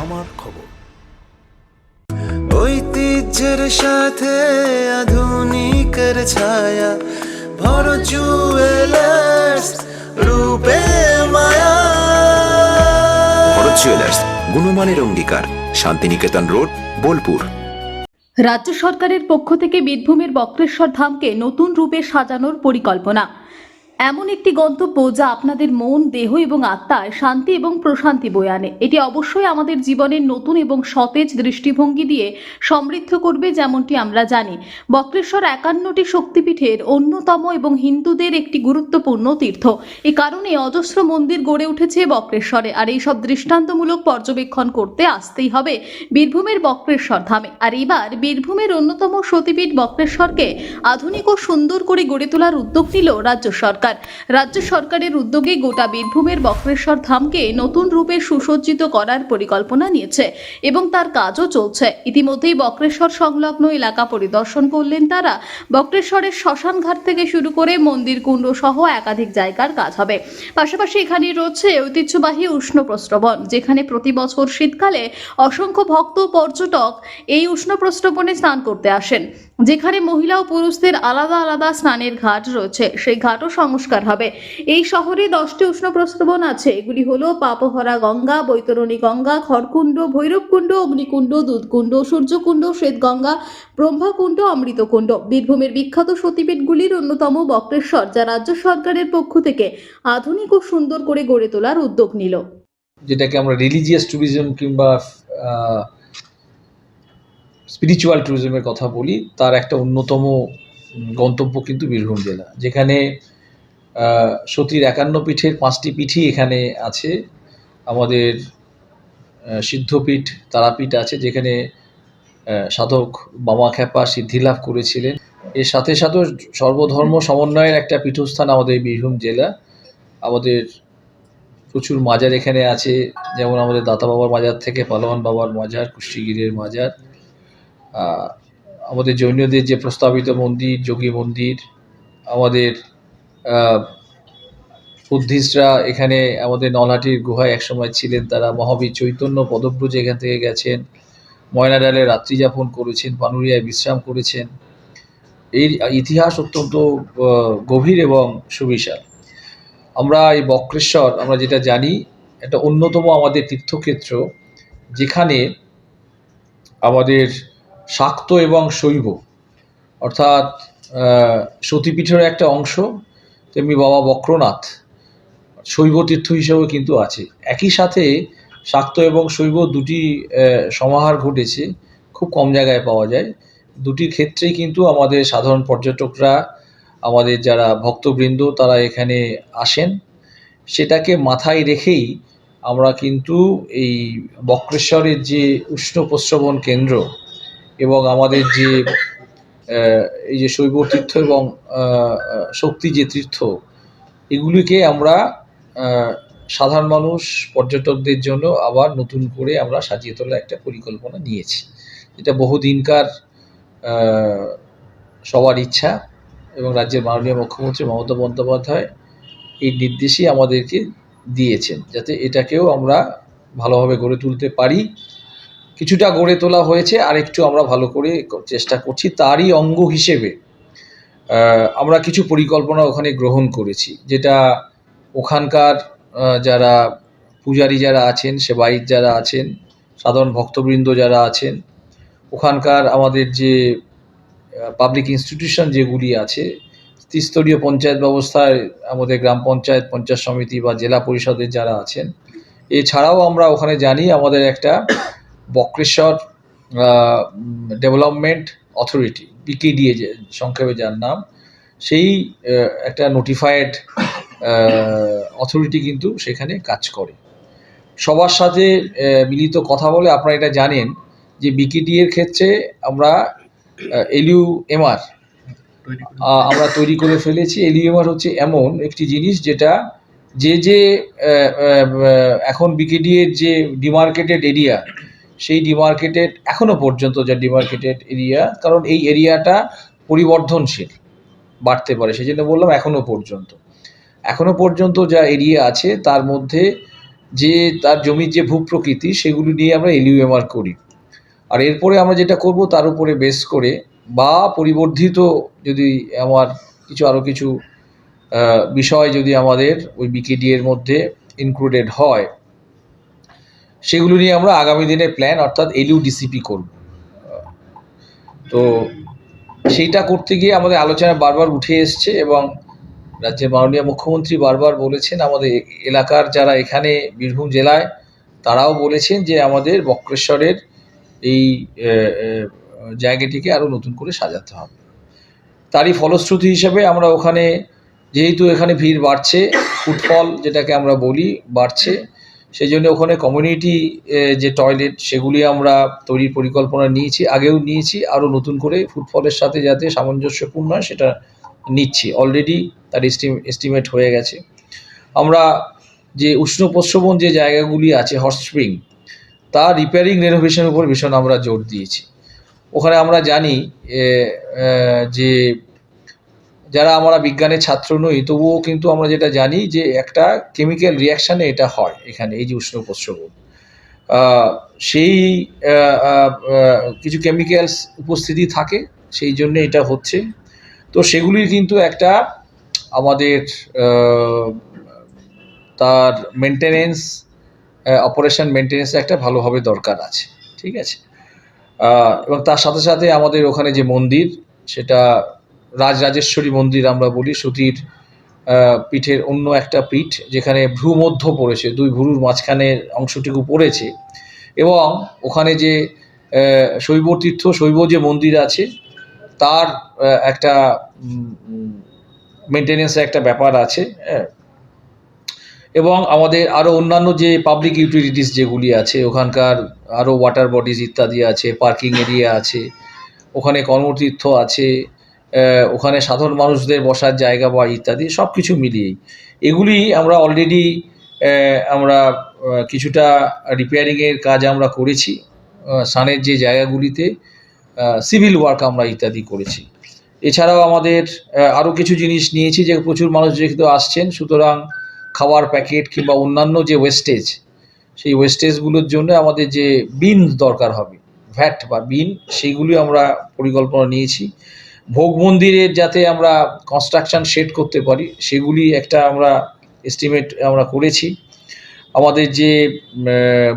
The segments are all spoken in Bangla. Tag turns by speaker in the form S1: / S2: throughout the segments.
S1: আমার খবর।
S2: ঐতিহ্যের সাথে আধুনিকের ছায়া ভর জুয়েলার্স রূপে মায়া।
S3: ভরত জুয়েলার্স গুণমানের অঙ্গীকার শান্তিনিকেতন রোড বোলপুর।
S4: রাজ্য সরকারের পক্ষ থেকে বীরভূমের বক্রেশ্বর ধামকে নতুন রূপে সাজানোর পরিকল্পনা। এমন একটি গন্তব্য যা আপনাদের মন, দেহ এবং আত্মায় শান্তি এবং প্রশান্তি বয়ে আনে। এটি অবশ্যই আমাদের জীবনের নতুন এবং সতেজ দৃষ্টিভঙ্গি দিয়ে সমৃদ্ধ করবে যেমনটি আমরা জানি। বক্রেশ্বর একান্নটি শক্তিপীঠের অন্যতম এবং হিন্দুদের একটি গুরুত্বপূর্ণ তীর্থ। এ কারণে অজস্র মন্দির গড়ে উঠেছে বক্রেশ্বরে। আর এই সব দৃষ্টান্তমূলক পর্যবেক্ষণ করতে আসতেই হবে বীরভূমের বক্রেশ্বর ধামে। আর এবার বীরভূমের অন্যতম সতীপীঠ বক্রেশ্বরকে আধুনিক ও সুন্দর করে গড়ে তোলার উদ্যোগ নিল রাজ্য সরকার। রাজ্য সরকারের উদ্যোগে গোটা বীরভূমের বক্রেশ্বর ধামকে নতুন রূপে সুসজ্জিত করার পরিকল্পনা নিয়েছে এবং তার কাজও চলছে। ইতিমধ্যেই বক্রেশ্বর সংলগ্ন এলাকা পরিদর্শন করলেন তারা। বক্রেশ্বরের শ্মশান ঘাট থেকে শুরু করে মন্দির কুণ্ড সহ একাধিক জায়গার কাজ হবে। পাশাপাশি এখানে রয়েছে ঐতিহ্যবাহী উষ্ণ প্রস্রবণ, যেখানে প্রতি বছর শীতকালে অসংখ্য ভক্ত পর্যটক এই উষ্ণ প্রস্রবণে স্নান করতে আসেন। যেখানে মহিলা ও পুরুষদের আলাদা আলাদা স্নানের ঘাট রয়েছে, সেই ঘাটও সংস্কার হবে। এই শহরে দশটি উষ্ণ প্রস্রবণ আছে। এগুলি হলো পাপহরা গঙ্গা, বৈতরণী গঙ্গা, খড়কুণ্ড, ভৈরবকুণ্ড, অগ্নিকুণ্ড, দুধকুণ্ড, সূর্যকুণ্ড, শ্বেতগঙ্গা, ব্রহ্মাকুণ্ড, অমৃতকুণ্ড। বীরভূমের বিখ্যাত সতীপীঠগুলির অন্যতম বক্রেশ্বর, যা রাজ্য সরকারের পক্ষ থেকে আধুনিক ও সুন্দর করে গড়ে তোলার উদ্যোগ নিল।
S5: যেটাকে আমরা রিলিজিয়াস ট্যুরিজম কিংবা স্পিরিচুয়াল ট্যুরিজমের কথা বলি, তার একটা অন্যতম গন্তব্য কিন্তু বীরভূম জেলা, যেখানে সতীর একান্ন পীঠের পাঁচটি পীঠই এখানে আছে। আমাদের সিদ্ধপীঠ, তারাপীঠ আছে, যেখানে সাধক বামা খ্যাপা সিদ্ধিলাভ করেছিলেন। এর সাথে সাথে সর্বধর্ম সমন্বয়ের একটা পীঠস্থান আমাদের বীরভূম জেলা। আমাদের প্রচুর মাজার এখানে আছে, যেমন আমাদের দাতা বাবার মাজার থেকে পালোয়ান বাবার মাজার, কুষ্টিগিরের মাজার। আমাদের জৈনদের যে প্রস্তাবিত মন্দির, যোগী মন্দির, আমাদের বুদ্ধিস্টরা এখানে আমাদের নলহাটির গুহায় একসময় ছিলেন। তারা মহাবীর চৈতন্য পদব্রজে এখান থেকে গেছেন। ময়নাডালে রাত্রি যাপন করেছেন, পানুরিয়ায় বিশ্রাম করেছেন। এই ইতিহাস অত্যন্ত গভীর এবং সুবিশাল। আমরা এই বক্রেশ্বর, আমরা যেটা জানি একটা অন্যতম আমাদের তীর্থক্ষেত্র, যেখানে আমাদের শাক্ত এবং শৈব। অর্থাৎ সতীপীঠের একটা অংশ, তেমনি বাবা বক্রনাথ শৈব তীর্থ হিসেবেও কিন্তু আছে। একই সাথে শাক্ত এবং শৈব দুটি সমাহার ঘটেছে, খুব কম জায়গায় পাওয়া যায়। দুটির ক্ষেত্রেই কিন্তু আমাদের সাধারণ পর্যটকরা, আমাদের যারা ভক্তবৃন্দ, তারা এখানে আসেন। সেটাকে মাথায় রেখেই আমরা কিন্তু এই বক্রেশ্বরের যে উষ্ণ প্রস্রবণ কেন্দ্র এবং আমাদের যে এই যে শৈব তীর্থ এবং শক্তি যে তীর্থ, এগুলিকে আমরা সাধারণ মানুষ, পর্যটকদের জন্য আবার নতুন করে আমরা সাজিয়ে তোলার একটা পরিকল্পনা নিয়েছি। এটা বহুদিনকার সবার ইচ্ছা এবং রাজ্যের মাননীয় মুখ্যমন্ত্রী মমতা বন্দ্যোপাধ্যায় এই নির্দেশই আমাদেরকে দিয়েছেন, যাতে এটাকেও আমরা ভালোভাবে গড়ে তুলতে পারি। কিছুটা গড়ে তোলা হয়েছে, আর একটু আমরা ভালো করে চেষ্টা করছি তারই অঙ্গ হিসেবে। আমরা কিছু পরিকল্পনা ওখানে গ্রহণ করেছি, যেটা ওখানকার যারা পূজারী যারা আছেন, সেবায়িত যারা আছেন, সাধারণ ভক্তবৃন্দ যারা আছেন, ওখানকার আমাদের যে পাবলিক ইনস্টিটিউশন যেগুলি আছে, ত্রিস্তরীয় পঞ্চায়েত ব্যবস্থায় আমাদের গ্রাম পঞ্চায়েত পঞ্চায়েত সমিতি বা জেলা পরিষদের যারা আছেন, এছাড়াও আমরা ওখানে জানি আমাদের একটা বক্রেশ্বর ডেভেলপমেন্ট অথরিটি বিকেডিএ যে সংক্ষেপে যার নাম সেই একটা নোটিফাইড অথরিটি কিন্তু সেখানে কাজ করে। সবার সাথে মিলিত কথা বলে আপনারা এটা জানেন যে বিকেডি এর ক্ষেত্রে আমরা এলিউ এমআর আমরা তৈরি করে ফেলেছি। এলিউএমআর হচ্ছে এমন একটি জিনিস যেটা যে যে এখন বিকেডি এর যে ডিমার্কেটেড এরিয়া সেই ডিমার্কেটেড এখনও পর্যন্ত যা ডিমার্কেটেড এরিয়া কারণ এই এরিয়াটা পরিবর্ধনশীল, বাড়তে পারে, সেই জন্য বললাম এখনও পর্যন্ত। এখনও পর্যন্ত যা এরিয়া আছে, তার মধ্যে যে, তার জমির যে ভূপ্রকৃতি, সেগুলি নিয়ে আমরা এলিউএমআর করি। আর এরপরে আমরা যেটা করব, তার উপরে বেস করে বা পরিবর্ধিত যদি আমার কিছু আরও কিছু বিষয় যদি আমাদের ওই বিকেডি এর মধ্যে ইনক্লুডেড হয় সেগুলো নিয়ে আমরা আগামী দিনের প্ল্যান অর্থাৎ এলিউ ডিসিপি করব। তো সেইটা করতে গিয়ে আমাদের আলোচনা বারবার উঠে এসছে এবং রাজ্যের মাননীয় মুখ্যমন্ত্রী বারবার বলেছেন, আমাদের এলাকার যারা এখানে বীরভূম জেলায়, তারাও বলেছেন যে আমাদের বক্রেশ্বরের এই জায়গাটিকে আরও নতুন করে সাজাতে হবে। তারই ফলশ্রুতি হিসেবে আমরা ওখানে, যেহেতু এখানে ভিড় বাড়ছে, ফুটফল যেটাকে আমরা বলি বাড়ছে সেই জন্য ওখানে কমিউনিটি যে টয়লেট সেগুলি আমরা তৈরির পরিকল্পনা নিয়েছি, আগেও নিয়েছি, আরও নতুন করে ফুটফলের সাথে যাতে সামঞ্জস্যপূর্ণ হয় সেটা নিচ্ছি। অলরেডি তার এস্টিমেট হয়ে গেছে। আমরা যে উষ্ণ প্রস্রবণ যে জায়গাগুলি আছে হট স্প্রিং তা রিপেয়ারিং রেনোভেশনের উপর ভীষণ আমরা জোর দিয়েছি। ওখানে আমরা জানি যে যারা আমরা বিজ্ঞানের ছাত্র নই তবুও কিন্তু আমরা যেটা জানি যে একটা কেমিক্যাল রিয়াকশানে এটা হয় এখানে, এই যে উষ্ণ প্রস্রবণ সেই কিছু কেমিক্যালস উপস্থিতি থাকে, সেই জন্য এটা হচ্ছে। তো সেগুলির কিন্তু একটা আমাদের তার মেনটেনেন্স অপারেশন মেনটেনেন্স একটা ভালোভাবে দরকার আছে, ঠিক আছে? এবং তার সাথে সাথে আমাদের ওখানে যে মন্দির, সেটা রাজরাজেশ্বরী মন্দির আমরা বলি, সতীর পিঠের অন্য একটা পিঠ, যেখানে ভ্রুমধ্য পড়েছে, দুই ভ্রুর মাঝখানের অংশটুকু পড়েছে। এবং ওখানে যে শৈব তীর্থ শৈব যে মন্দির আছে, তার একটা মেনটেনেন্সের একটা ব্যাপার আছে হ্যাঁ। এবং আমাদের আরও অন্যান্য যে পাবলিক ইউটিলিটিস যেগুলি আছে, ওখানকার আরও ওয়াটার বডিজ ইত্যাদি আছে পার্কিং এরিয়া আছে, ওখানে কর্মতীর্থ আছে ওখানে সাধারণ মানুষদের বসার জায়গা বা ইত্যাদি সব কিছু মিলিয়েই। এগুলি আমরা অলরেডি আমরা কিছুটা রিপেয়ারিংয়ের কাজ আমরা করেছি। সানের যে জায়গাগুলিতে সিভিল ওয়ার্ক আমরা ইত্যাদি করেছি। এছাড়াও আমাদের আরও কিছু জিনিস নিয়েছি যে প্রচুর মানুষ যেহেতু আসছেন, সুতরাং খাওয়ার প্যাকেট কিংবা অন্যান্য যে ওয়েস্টেজ সেই ওয়েস্টেজগুলোর জন্য আমাদের যে বিন দরকার হবে ভ্যাট বা বিন সেইগুলি আমরা পরিকল্পনা নিয়েছি। ভোগ মন্দিরের যাতে আমরা কনস্ট্রাকশন শেড করতে পারি, সেগুলি একটা আমরা এস্টিমেট আমরা করেছি। আমাদের যে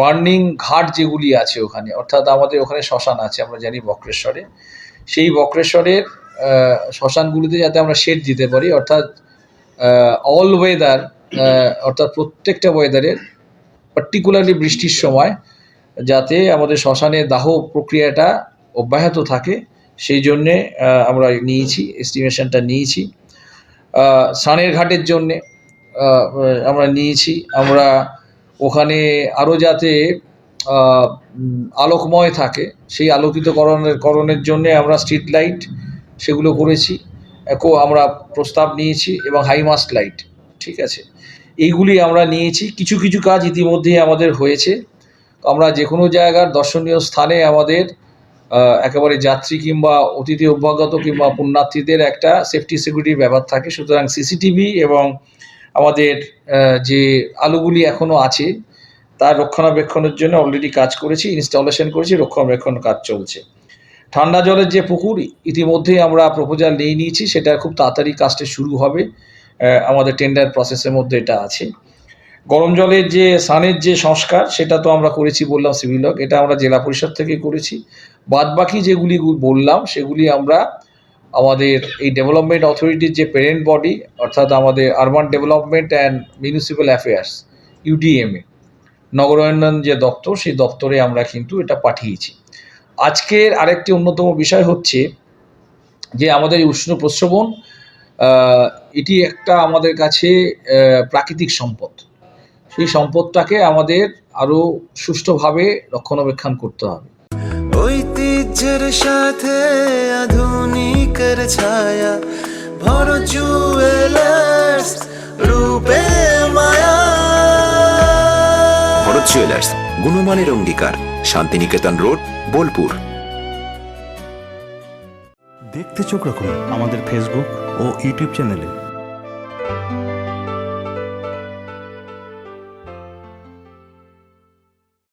S5: বার্নিং ঘাট যেগুলি আছে ওখানে, অর্থাৎ আমাদের ওখানে শ্মশান আছে, আমরা জানি বক্রেশ্বরে। সেই বক্রেশ্বরের শ্মশানগুলিতে যাতে আমরা শেড দিতে পারি, অর্থাৎ অল ওয়েদার অর্থাৎ প্রত্যেকটা ওয়েদারের পার্টিকুলারলি বৃষ্টির সময় যাতে আমাদের শ্মশানে দাহ প্রক্রিয়াটা অব্যাহত থাকে। সেই জন্যে আমরা নিয়েছি এস্টিমেশনটা নিয়েছি। সানের ঘাটের জন্যে আমরা নিয়েছি। আমরা ওখানে আরও যাতে আলোকময় থাকে, সেই আলোকিতকরণের, করণের জন্যে আমরা স্ট্রিট লাইট সেগুলো করেছি। একো আমরা প্রস্তাব নিয়েছি এবং হাইমাস্ট লাইট ঠিক আছে? এইগুলি আমরা নিয়েছি। কিছু কিছু কাজ ইতিমধ্যেই আমাদের হয়েছে। আমরা যে কোনো জায়গার দর্শনীয় স্থানে আমাদের একেবারে যাত্রী কিংবা অতিথি অভ্যাগত কিংবা পুণ্যার্থীদের একটা সেফটি সিকিউরিটির ব্যাপার থাকে। সুতরাং সিসিটিভি এবং আমাদের যে আলোগুলি এখনও আছে, তার রক্ষণাবেক্ষণের জন্য অলরেডি কাজ করেছি ইনস্টলেশন করেছি, রক্ষণাবেক্ষণ কাজ চলছে। ঠান্ডা জলের যে পুকুর ইতিমধ্যেই আমরা প্রপোজাল নিয়ে নিয়েছি, সেটা খুব তাড়াতাড়ি কাজটা শুরু হবে আমাদের টেন্ডার প্রসেসের মধ্যে এটা আছে। গরম জলের যে স্নানের যে সংস্কার, সেটা তো আমরা করেছি বললাম সিভিল এটা আমরা জেলা পরিষদ থেকে করেছি। বাদ বাকি যেগুলি বললাম, সেগুলি আমরা আমাদের এই ডেভেলপমেন্ট অথরিটির যে প্যারেন্ট বডি অর্থাৎ আমাদের urban development and municipal affairs UDMA নগরায়ণ যে দপ্তর, সেই দপ্তরে আমরা কিন্তু এটা পাঠিয়েছি। আজকের আরেকটি অন্যতম বিষয় হচ্ছে যে আমাদের উষ্ণ প্রশ্রবণ এটি একটা আমাদের কাছে প্রাকৃতিক সম্পদ। সেই সম্পদটাকে আমাদের আরও সুষ্ঠুভাবে রক্ষণাবেক্ষণ করতে হবে।
S2: ঐতিহ্যের সাথে আধুনিকের ছায়া ভর জুয়েলার্স রূপে মায়া
S3: ভরত জুয়েলার্স গুণমানের অঙ্গীকার শান্তিনিকেতন রোড বোলপুর
S1: দেখতে চোখ রাখুন আমাদের ফেসবুক ও ইউটিউব চ্যানেলে